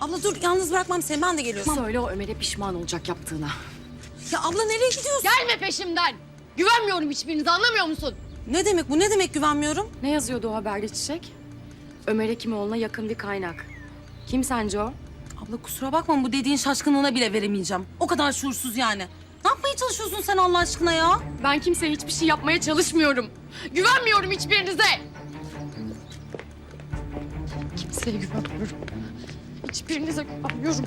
Abla dur yalnız bırakmam seni ben de geliyorum. Söyle o Ömer'e pişman olacak yaptığına. Ya abla nereye gidiyorsun? Gelme peşimden. Güvenmiyorum hiçbirinize anlamıyor musun? Ne demek bu ne demek güvenmiyorum? Ne yazıyordu o haberde Çiçek? Ömer Hekimoğlu'na yakın bir kaynak. Kim sence o? Abla kusura bakma bu dediğin şaşkınlığına bile veremeyeceğim. O kadar şuursuz yani. Ne yapmaya çalışıyorsun sen Allah aşkına ya? Ben kimseye hiçbir şey yapmaya çalışmıyorum. Güvenmiyorum hiçbirinize. Kimseye güvenmiyorum. Hiçbirinize güvenmiyorum.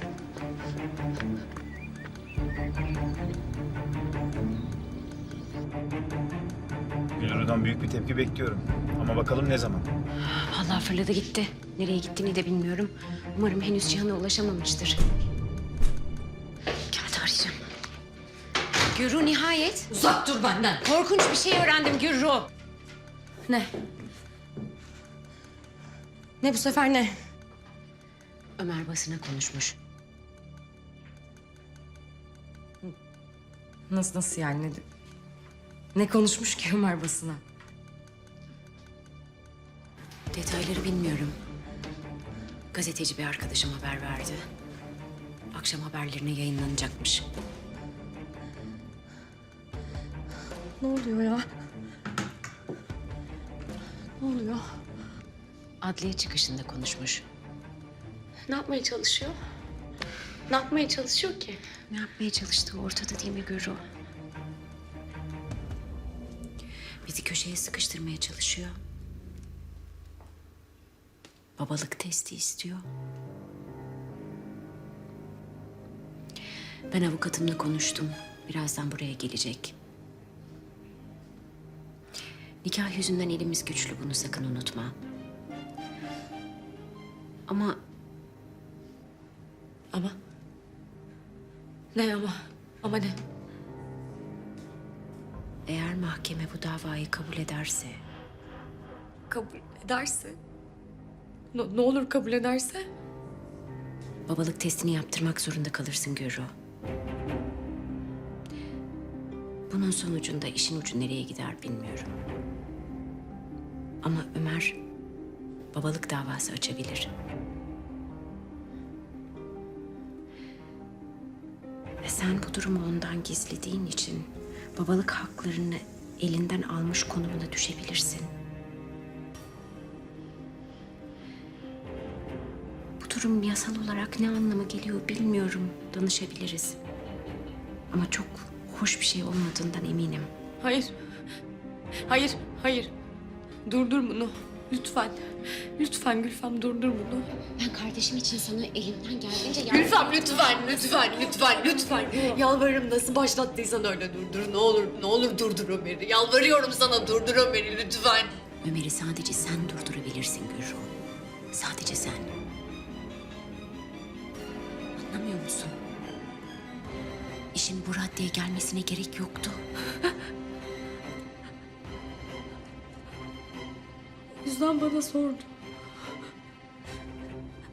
Gülru'dan büyük bir tepki bekliyorum. Ama bakalım ne zaman? Vallahi fırladı gitti. Nereye gittiğini de bilmiyorum. Umarım henüz Cihan'a ulaşamamıştır. Geldi arayacağım. Gürru nihayet. Uzak dur benden. Korkunç bir şey öğrendim Gürru. Ne? Ne bu sefer ne? Ömer basına konuşmuş. Nasıl nasıl yani? Ne, ne konuşmuş ki Ömer basına? Detayları bilmiyorum. Gazeteci bir arkadaşım haber verdi. Akşam haberlerine yayınlanacakmış. Ne oluyor ya? Ne oluyor? Adliye çıkışında konuşmuş. Ne yapmaya çalışıyor? Ne yapmaya çalışıyor ki? Ne yapmaya çalıştığı ortada değil mi Gürü? Bizi köşeye sıkıştırmaya çalışıyor. Babalık testi istiyor. Ben avukatımla konuştum. Birazdan buraya gelecek. Nikah yüzünden elimiz güçlü bunu sakın unutma. Ama Ama? Ne ama? Ama ne? eğer mahkeme bu davayı kabul ederse Kabul ederse? Ne, ne olur kabul ederse? babalık testini yaptırmak zorunda kalırsın Gürru. Bunun sonucunda işin ucu nereye gider bilmiyorum. Ama Ömer babalık davası açabilir. Sen bu durumu ondan gizlediğin için babalık haklarını elinden almış konumuna düşebilirsin. Bu durum yasal olarak ne anlama geliyor bilmiyorum. Danışabiliriz. Ama çok hoş bir şey olmadığından eminim. Hayır. Hayır, hayır. Durdur bunu. Lütfen. Lütfen Gülfem durdur bunu. Ben kardeşim için sana elimden geldiğince Gülfem lütfen, lütfen, lütfen, lütfen. Yalvarırım nasıl başlattıysan öyle durdur. Ne olur, ne olur durdur Ömer'i. Yalvarıyorum sana durdur Ömer'i lütfen. Ömer'i sadece sen durdurabilirsin Gürru. Sadece sen. Anlamıyor musun? İşin bu raddeye gelmesine gerek yoktu. Yüzden bana sordu.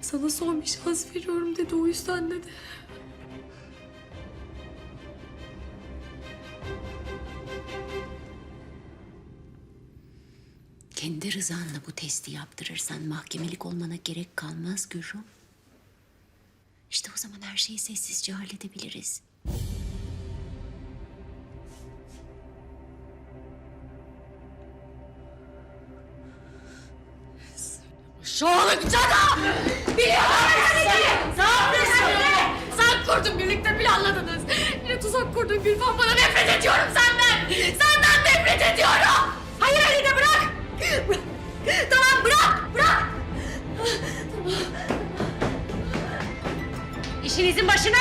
Sana son bir şans veriyorum dedi o yüzden dedi. Kendi rızanla bu testi yaptırırsan mahkemelik olmana gerek kalmaz Gürru. İşte o zaman her şeyi sessizce halledebiliriz. Şahlık cadı! Biliyorum Sen yapıyorsun? Sen kurdun birlikte planladınız. Yine tuzak kurdun Gülfem bana nefret ediyorum senden. Senden nefret ediyorum. Hayır Halide bırak. Bırak. Tamam bırak bırak. İşinizin başına!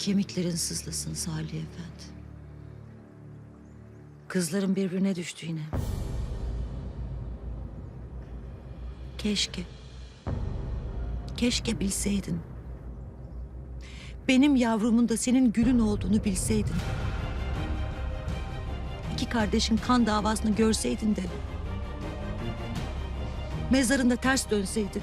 Kemiklerin sızlasın Salih Efendi. Kızların birbirine düştü yine. Keşke. Keşke bilseydin. Benim yavrumun da senin gülün olduğunu bilseydin. İki kardeşin kan davasını görseydin de. Mezarında ters dönseydin.